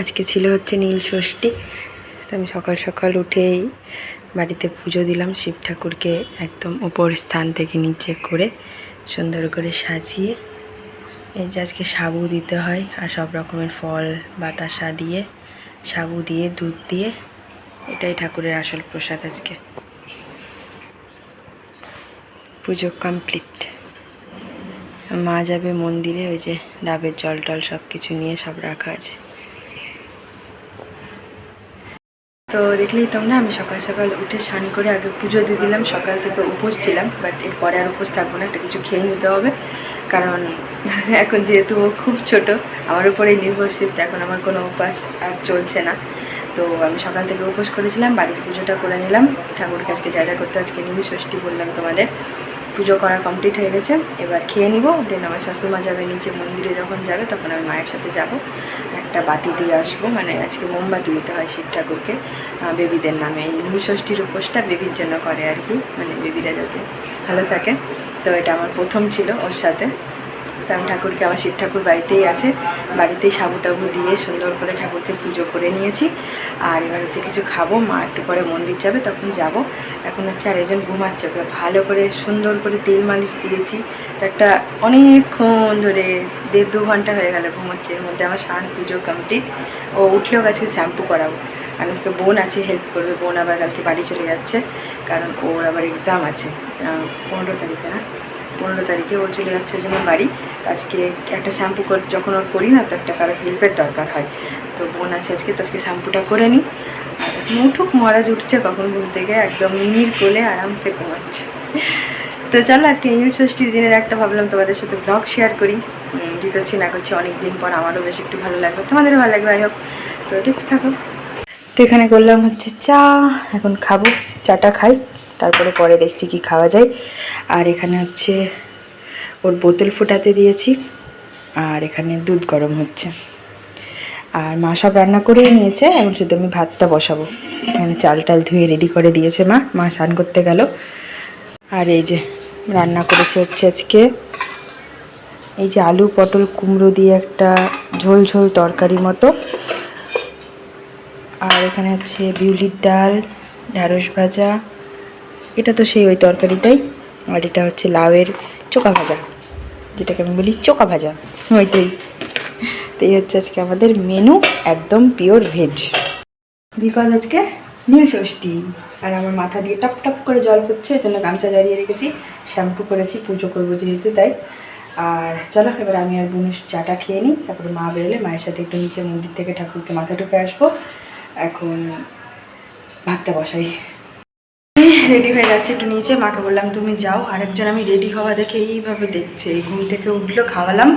আজকে ছিল হচ্ছে নীল ষষ্ঠী। আমি সকাল সকাল উঠেই বাড়িতে পুজো দিলাম, শিব ঠাকুরকে একদম উপর স্থান থেকে নিচে করে সুন্দর করে সাজিয়ে। এই যে আজকে সাবু দিতে হয় আর সব রকমের ফল, বাতাসা দিয়ে, সাবু দিয়ে, দুধ দিয়ে, এটাই ঠাকুরের আসল প্রসাদ আজকে। পুজো কমপ্লিট। মা যাবে মন্দিরে, ওই যে ডাবের জল টল সব কিছু নিয়ে সব রাখা আছে। তো দেখলেই না, আমি সকাল সকাল উঠে স্নান করে আগে পুজো দিয়ে দিলাম, সকাল থেকে উপোস ছিলাম বাট এরপরে আর উপোস থাকব না, একটা কিছু খেয়ে নিতে হবে। কারণ এখন যেহেতু ও খুব ছোট, আমার উপরে নির্ভরশীল এখন আমার কোনো উপাস আর চলছে না। তো আমি সকাল থেকে উপোস করেছিলাম, বাড়ির পুজোটা করে নিলাম। ঠাকুর আজকে যা যা করতে আজকে নিয়ে ষষ্ঠী বললাম তোমাদের। পুজো করা কমপ্লিট হয়ে গেছে। এবার খেয়ে নিব দেন আমার শাশুমা যাবে নিচে মন্দিরে যখন যাবে তখন আমি মায়ের সাথে যাব। একটা বাতি দিয়ে আসব মানে আজকে মোমবাতি দিতে হয় শিব ঠাকুরকে বেবিদের নামে। এই ষষ্ঠীর উপোসটা বেবির জন্য করে আর কি মানে বেবিরা যাতে ভালো থাকে। তো এটা আমার প্রথম ছিল ওর সাথে। তো ঠাকুরকে আমার শিব ঠাকুর বাড়িতেই আছে। বাড়িতেই সাবু টাবু দিয়ে সুন্দর করে ঠাকুরকে পুজো করে নিয়েছি। আর এবার হচ্ছে কিছু খাব, মা একটু পরে মন্দির যাবে, তখন যাব। এখন হচ্ছে আর একজন ঘুমাচ্ছে, ওকে ভালো করে সুন্দর করে তেল মালিশ দিয়েছি। তো একটা অনেকক্ষণ ধরে, দেড় দু ঘণ্টা হয়ে গেল ঘুমাচ্ছে। এর মধ্যে আমার স্নান পুজো কমপ্লিট ও উঠলেও আজকে শ্যাম্পু করাবো। আর আজকে বোন আছে হেল্প করবে। বোন আবার কালকে বাড়ি চলে যাচ্ছে। কারণ ওর আবার এক্সাম আছে। পনেরো তারিখে না? পনেরো তারিখে ও চলে যাচ্ছে ওই জন্য বাড়ি। আজকে একটা শ্যাম্পু যখন ওর করি না, তো একটা কারও হেল্পের দরকার হয়। তো বোন আছে আজকে, তো আজকে শ্যাম্পুটা করে নিই আর এখন উঠুক, মহারাজ উঠছে, কখন ঘুম থেকে একদম নীর কোলে আরামসে ঘুমাচ্ছে। তো চলো, আজকে নীল ষষ্ঠীর দিনের একটা ভাবলাম তোমাদের সাথে ব্লগ শেয়ার করি। কি করছি না করছি অনেক দিন পর আমারও বেশ একটু ভালো লাগবে তোমাদেরও ভালো লাগবে আই হোক তো দেখতে থাকো। তো এখানে করলাম হচ্ছে চা, এখন খাব। চাটা খাই, তারপরে পরে দেখছি কি খাওয়া যায়। আর এখানে হচ্ছে ওর বোতল ফোটাতে দিয়েছি আর এখানে দুধ গরম হচ্ছে। আর মা সব রান্না করেই নিয়েছে, এখন শুধু আমি ভাতটা বসাবো। এখানে চাল টাল ধুয়ে রেডি করে দিয়েছে মা মা স্নান করতে গেল। আর এই যে রান্না করেছে হচ্ছে আজকে, এই যে আলু, পটল, কুমড়ো দিয়ে একটা ঝোল ঝোল তরকারি মতো। আর এখানে হচ্ছে বিউলির ডাল, ঢ্যাঁড়স ভাজা, এটা তো সেই ওই তরকারিটাই। আর এটা হচ্ছে লাউয়ের চোকা ভাজা। যেটাকে আমি বলি চোকা ভাজা। ওইটাই তো এই হচ্ছে আজকে আমাদের মেনু একদম পিওর ভেজ বিকজ আজকে নীল ষষ্ঠী। আর আমার মাথা দিয়ে টপ টপ করে জল পড়ছে এই জন্য গামছা জড়িয়ে রেখেছি। শ্যাম্পু করেছি, পুজো করব যেহেতু তাই। আর চলো, এবার আমি আর বোনের চাটা খেয়ে নিই। তারপরে মা বেরোলে মায়ের সাথে একটু নিচে মন্দির থেকে ঠাকুরকে মাথা ঢুকে আসব। এখন ভাতটা বসাই। রেডি হয়ে যাচ্ছে একটু নিচে। মাকে বললাম, তুমি যাও, আরেকজন আমি রেডি হওয়া দেখে এইভাবে দেখছে। ঘুম থেকে উঠল, খাওয়ালাম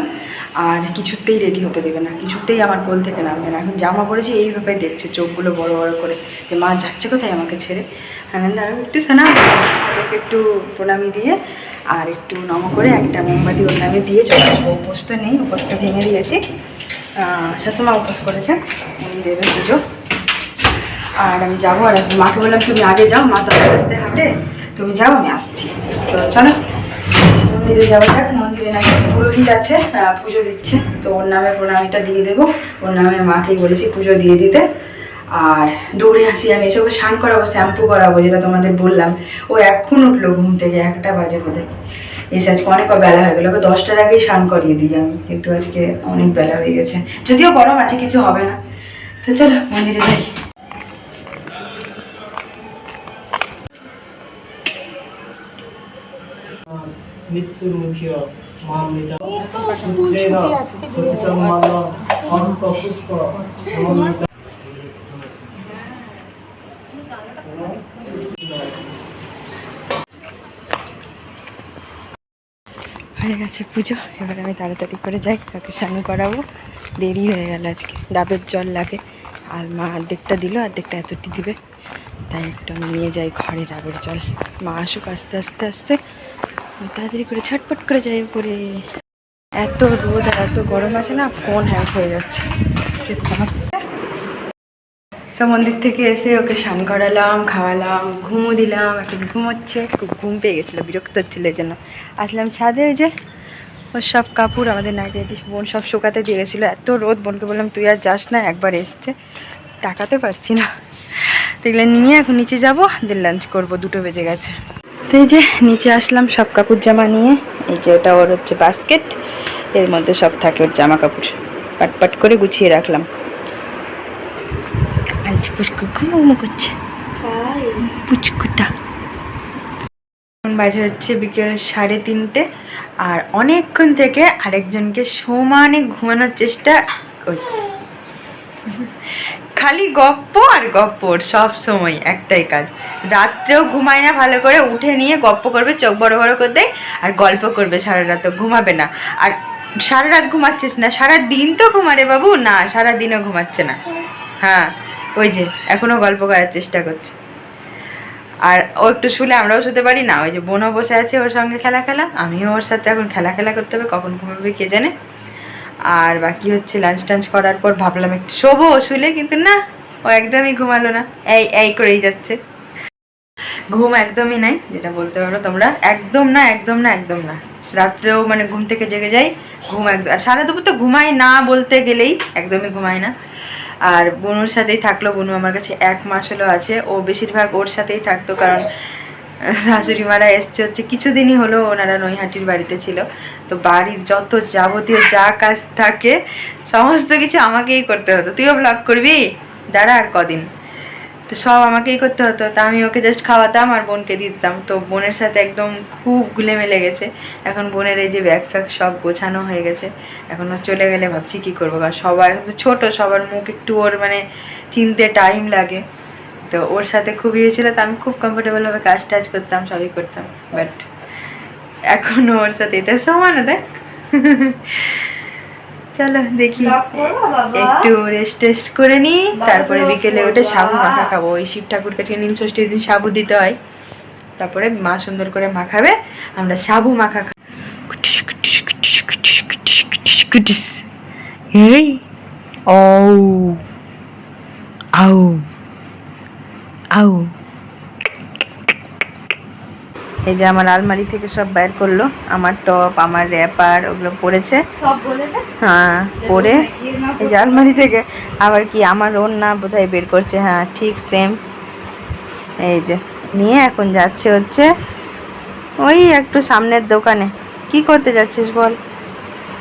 আর কিছুতেই রেডি হতে দেবে না। কিছুতেই আমার কোল থেকে নামবে না। এখন জামা পরেছি, এইভাবে দেখছে চোখগুলো বড় বড় করে যে, মা যাচ্ছে কোথায় আমাকে ছেড়ে? আনন্দ আর একটু শোনা একটু প্রণামি দিয়ে আর একটু নম করে একটা মোমবাতি ওর নামে দিয়ে চলে আসব। উপোস তো নেই উপোসটা ভেঙে দিয়েছি। শাশুমা উপোস করেছে। উনি দেবে পুজো। আর আমি যাব, আর আসব মাকে বললাম, তুমি আগে যাও, মা তো আস্তে হাঁটে, তুমি যাও, আমি আসছি। তো চলো, মন্দিরে যাওয়া যাক, মন্দিরে নাকি পুরোহিত আছে পুজো দিচ্ছে। তো ওর নামে প্রণামীটা দিয়ে দেবো। ওর নামে মাকেই বলেছি পুজো দিয়ে দিতে। আর দৌড়ে আসি আমি, এসে ওকে স্নান করাবো, শ্যাম্পু করাবো, যেটা তোমাদের বললাম। ও এখন উঠল ঘুম থেকে, একটা বাজে বোধহয়। এসে আজকে অনেক বেলা হয়ে গেলো, ওকে দশটার আগেই স্নান করিয়ে দিই আমি। কিন্তু আজকে অনেক বেলা হয়ে গেছে। যদিও গরম আছে, কিছু হবে না। তো চলো, মন্দিরে যাই। মৃত্যুর মুখীয় অল্প পুষ্প সমন্বিত হয়ে গেছে পুজো। এবার আমি তাড়াতাড়ি করে যাই তাকে স্নান করাবো। দেরি হয়ে গেল আজকে। ডাবের জল লাগে। আর মা অর্ধেকটা দিল অর্ধেকটা এতটি দিবে। তাই একটু আমি নিয়ে যাই ঘরে ডাবের জল। মা আসুক আস্তে আস্তে আসছে আমি তাড়াতাড়ি করে ছটপট করে যাই উপরে। এত রোদ আর এত গরম আছে না ফোন হ্যাং হয়ে যাচ্ছে। মন্দির থেকে এসে ওকে স্নান করালাম, খাওয়ালাম, ঘুমও দিলাম, এখন ঘুমোচ্ছে। খুব ঘুম পেয়ে গেছিল, বিরক্ত হচ্ছিল এই জন্য। আসলাম ছাদে ওই যে, ওর সব কাপড় আমাদের নাইটি বোন সব শুকাতে দিয়ে গেছিল। এত রোদ, বোনকে বললাম, তুই আর যাস না, একবার এসছে। তাকাতে পারছি না। এগুলো নিয়ে এখন নিচে যাব দিয়ে লাঞ্চ করব, দুটো বেজে গেছে। তো এই যে নিচে আসলাম সব কাপড় জামা নিয়ে। এই যে ওটা ওর হচ্ছে বাস্কেট এর মধ্যে সব থাকে ওর জামা কাপড়। পাট পাট করে গুছিয়ে রাখলাম। পুচকু ঘুমো করছে। পুচকুটা। এখন বাজে হচ্ছে বিকেল সাড়ে তিনটে আর অনেকক্ষণ থেকে আরেকজনকে সমানে ঘুমানোর চেষ্টা করছি। খালি গপ্প আর গপ্প সব সময় একটাই কাজ। রাত্রেও ঘুমায় না, ভালো করে উঠে নিয়ে গপ্প করবে, চোখ বড় বড় করে দেয় আর গল্প করবে, সারা রাত ঘুমাবে না। আর সারা রাত ঘুমাচ্ছিস না, সারা দিন তো ঘুমারে বাবু। না, সারা দিনও ঘুমাচ্ছে না। হ্যাঁ ওই যে, এখনও গল্প করার চেষ্টা করছে। আর ও একটু শুলে আমরাও শুতে পারি না। ওই যে বোনও বসে আছে ওর সঙ্গে খেলা খেলা, আমিও ওর সাথে এখন খেলা খেলা করতে হবে, কখন ঘুমাবে কে জানে। আর বাকি হচ্ছে লাঞ্চ টাঞ্চ করার পর ভাবলাম একটু শোবো শুলে, কিন্তু না, ও একদমই ঘুমালো না। এই এই করেই যাচ্ছে। ঘুম একদমই নাই, যেটা বলতে পারো তোমরা। একদম না একদম না একদম না। রাত্রেও মানে ঘুম থেকে জেগে যাই, ঘুম একদম আর সারা দুপুর তো ঘুমাই না বলতে গেলেই একদমই ঘুমায় না। আর বনুর সাথেই থাকল, বনু আমার কাছে এক মাস হলো আছে। ও বেশিরভাগ ওর সাথেই থাকতো, কারণ শাশুড়ি মারা এসছে হচ্ছে কিছুদিনই হলো ওনারা নৈহাটির বাড়িতে ছিল। তো বাড়ির যত যাবতীয় যা কাজ থাকে, সমস্ত কিছু আমাকেই করতে হতো। তুইও ব্লগ করবি? দাঁড়া আর কদিন। তো সব আমাকেই করতে হতো। তা আমি ওকে জাস্ট খাওয়াতাম আর বোনকে দিতাম। তো বোনের সাথে একদম খুব গুলে মেলে গেছে। এখন বোনের এই যে ব্যাগ ফ্যাগ সব গোছানো হয়ে গেছে। এখন ও চলে গেলে ভাবছি কি করব? কারণ সবার, ছোট সবার মুখ একটু ওর মানে চিনতে টাইম লাগে। তো ওর সাথে খুব ইয়ে হয়েছিল তো আমি খুব কমফোর্টেবলভাবে কাজ টাজ করতাম সবই করতাম বাট এখনও ওর সাথে এটা সমান দেখ। চলো দেখি একটু রেস্ট টেস্ট করে নিই তারপরে বিকেলে উঠে সাবু মাখা খাব। ওই শিব ঠাকুর কাছে নীল ষষ্ঠীর দিন সাবু দিতে হয় তারপরে মা সুন্দর করে মাখাবে আমরা সাবু মাখা খাব। এই ও আউ আউ। এই যে আমার আলমারি থেকে সব বের করল। আমার টপ আমার র্যাপার ওগুলো পড়েছে। সব বলে দে। হ্যাঁ পরে এই যে আলমারি থেকে। আবার কি আমার ওড়না বোধহয় বের করছে। হ্যাঁ ঠিক সেম এই যে নিয়ে এখন যাচ্ছে হচ্ছে ওই একটু সামনের দোকানে। কি করতে যাচ্ছিস বল?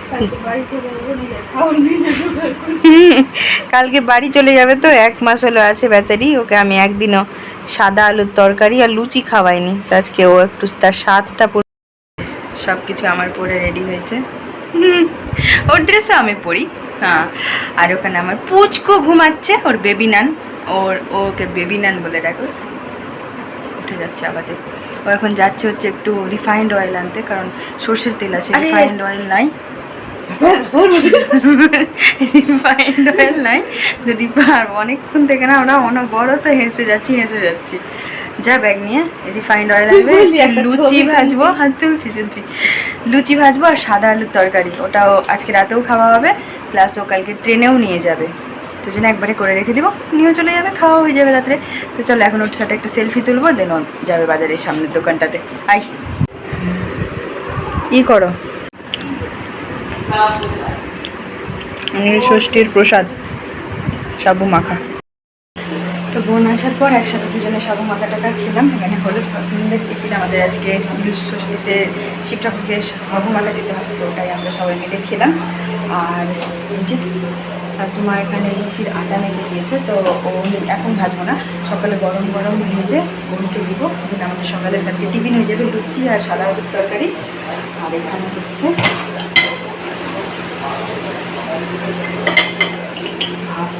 কালকে বাড়ি চলে যাবে তো এক মাস হলো আছে বেচারি ওকে আমি একদিনও সাদা আলুর তরকারি আর লুচি খাওয়াইনি আজকে ও একটু তার স্বাদটা পরে সব কিছু আমার পরে রেডি হয়েছে। ওর ড্রেসও আমি পরি হ্যাঁ। আর ওখানে আমার পুচকু ঘুমাচ্ছে ওর বেবি নান। ওর ওকে বেবি নান বলে ডাকো। উঠে যাচ্ছে আওয়াজে। ও এখন যাচ্ছে হচ্ছে একটু রিফাইন্ড অয়েল আনতে কারণ সর্ষের তেল আছে রিফাইন্ড অয়েল নাই। রিফাইন্ড অয়েল নাই তো রিফার অনেকক্ষণ থেকে না তো হেসে যাচ্ছি হেসে যাচ্ছি। যা ব্যাগ নিয়ে রিফাইন্ড অয়েল আনবে লুচি ভাজবো হ্যাঁ চলছি চলছি। লুচি ভাজবো আর সাদা আলুর তরকারি ওটাও আজকে রাতেও খাওয়া হবে প্লাস ও কালকে ট্রেনেও নিয়ে যাবে। তো জন্য একবারে করে রেখে দিব নিয়েও চলে যাবে খাওয়া হয়ে যাবে রাত্রে। তো চলো এখন ওর সাথে একটা সেলফি তুলবো দেন যাবে বাজারের সামনের দোকানটাতে। আই ই করো। ষষ্ঠীর প্রসাদ, সাবু মাখা। তো বোন আসার পর একসাথে দুজনে সাবু মাখা টাকা খেলাম। এখানে হলো সন্ধ্যের টিফিন আমাদের আজকে ষষ্ঠীতে শিব ঠাকুরকে সাবু মাখা দিতে হবে, তো ওটাই আমরা সবাই মিলে খেলাম। আর শাশুমা এখানে লুচির আটা মেখে দিয়েছে, তো ও এখন ভাজবো না। সকালে গরম গরম ভেজে বোনকে দিব আমাদের সকালে টিফিন হয়ে যাবে লুচি আর সাদা তরকারি। আর এখানে হচ্ছে ভাত,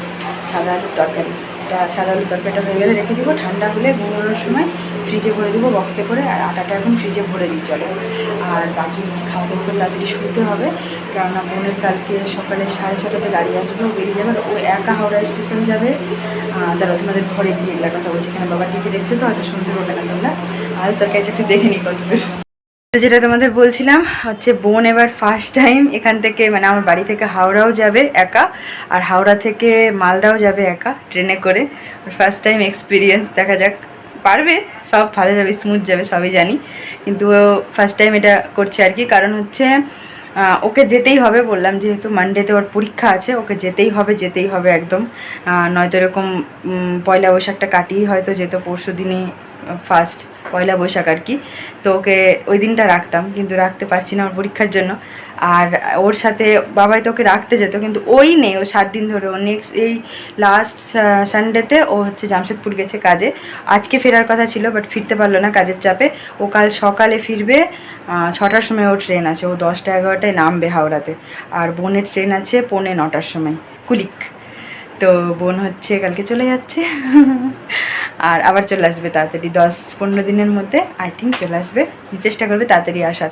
সাদা আলুর তরকারি। এটা সাদা আলুর তরকারিটা হয়ে গেলে রেখে দিব ঠান্ডা হলে ঘুমানোর সময় ফ্রিজে ভরে দেবো বক্সে করে আর আটাটা এখন ফ্রিজে ভরে দিই চলে। আর বাকি খাওয়া দাওয়া করে তাড়াতাড়ি শুতে হবে কেননা বোনের কালকে সকালে সাড়ে ছটাতে গাড়ি আসবে বেরিয়ে যাবে আর ও একা হাওড়া স্টেশন যাবে। দাঁড়াও তোমাদের ঘরে গিয়ে কথা বলছি এখানে বাবা টিভি দেখছে তো হয়তো শুনতে পাবে না তোমরা। আর তরকারিটা একটু দেখে নিই কত দূর। তো যেটা তোমাদের বলছিলাম, হচ্ছে বোন এবার ফার্স্ট টাইম এখান থেকে মানে আমার বাড়ি থেকে হাওড়াও যাবে একা, আর হাওড়া থেকে মালদাও যাবে একা, ট্রেনে করে। ফার্স্ট টাইম এক্সপিরিয়েন্স দেখা যাক। পারবে, সব ভালো যাবে স্মুথ যাবে, সবই জানি। কিন্তু ফার্স্ট টাইম এটা করছে আর কি, কারণ হচ্ছে ওকে যেতেই হবে, বললাম যেহেতু মানডেতে ওর পরীক্ষা আছে, ওকে যেতেই হবে যেতেই হবে একদম। নয়তো এরকম পয়লা বৈশাখটা কাটিয়ে হয়তো যেত পরশু দিনই ফার্স্ট পয়লা বৈশাখ আর কি। তো ওকে ওই দিনটা রাখতাম, কিন্তু রাখতে পারছি না ওর পরীক্ষার জন্য। আর ওর সাথে বাবাই তো ওকে রাখতে যেত, কিন্তু ওই নেই, ও সাত দিন ধরে। ও নেক্সট এই লাস্ট সানডেতে ও হচ্ছে জামশেদপুর গেছে কাজে। আজকে ফেরার কথা ছিল বাট ফিরতে পারল না কাজের চাপে। ও কাল সকালে ফিরবে ছটার সময় ও ট্রেন আছে। ও দশটা এগারোটায় নামবে হাওড়াতে। আর বোনের ট্রেন আছে পৌনে নটার সময়, কুলিক। তো বোন হচ্ছে কালকে চলে যাচ্ছে। আর আবার চলে আসবে তাড়াতাড়ি দশ পনেরো দিনের মধ্যে। আই থিঙ্ক চলে আসবে। চেষ্টা করবে তাড়াতাড়ি আসার।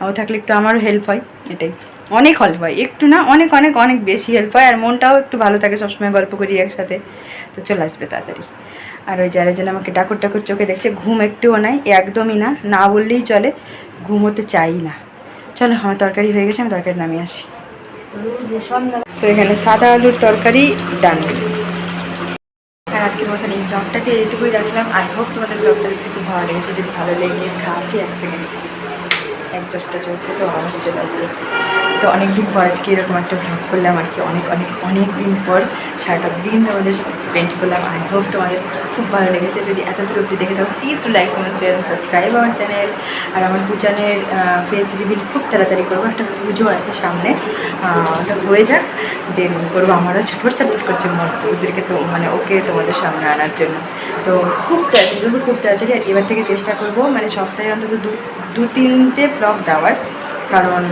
ও থাকলে একটু আমারও হেল্প হয়, এটাই। অনেক হেল্প হয়। একটু না, অনেক অনেক অনেক বেশি হেল্প হয়। আর মনটাও একটু ভালো থাকে, সবসময় গল্প করি একসাথে। তো চলে আসবে তাড়াতাড়ি। আর ওই যারা যেন আমাকে ডাকুর টাকুর চোখে দেখছে, ঘুম একটুও নাই, একদমই না না বললেই চলে। ঘুমোতে চাই না। চলো, আমার তরকারি হয়ে গেছে, আমি তরকারি নামিয়ে আসি। তো এখানে সাদা আলুর তরকারি ডান। আর আজকের মতন এই ব্লগটাকে এইটুকুই রাখলাম। আই হোপ তোমাদের ব্লগটা দেখতে খুব ভালো লেগেছে। যদি ভালো লেগে থাকে, এক সেকেন্ড অ্যাডজাস্টটা চলছে, তো আমার চলে আসবে। তো অনেক দিন পর আজকে এরকম একটা ভ্লগ করলাম আর কি। অনেক অনেক অনেক দিন পর, সারাটা দিন তোমাদের সাথে স্পেন্ড করলাম। আই হোপ তোমাদের খুব ভালো লেগেছে। যদি এত অব্দি দেখে থাকো please like comment share subscribe আমার চ্যানেল আর আমার পুজানের ফেস রিভিল খুব তাড়াতাড়ি করব। একটা পুজো আছে সামনে। ওটা হয়ে যাক। দেন করব আমারও ছটফট ছটফট করছে ওদেরকে তো মানে ওকে তোমাদের সামনে আনার জন্য। তো খুব তাড়াতাড়ি করব, খুব তাড়াতাড়ি। আর এবার থেকে চেষ্টা করব মানে সপ্তাহে অন্তত দু দু তিনটে ব্লগ দেওয়ার। কারণ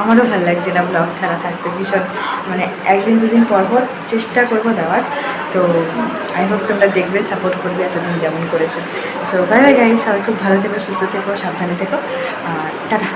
আমারও ভালো লাগছে না ব্লগ ছাড়া থাকতে। ভীষণ মানে একদিন দুদিন পর পর চেষ্টা করব দেওয়ার। তো আই হোপ তোমরা দেখবে সাপোর্ট করবে এতদিন যেমন করেছে। তো বাই বাই গাইস সবাই খুব ভালো থেকো, সুস্থ থেকো, সাবধানে থেকো। টাটা।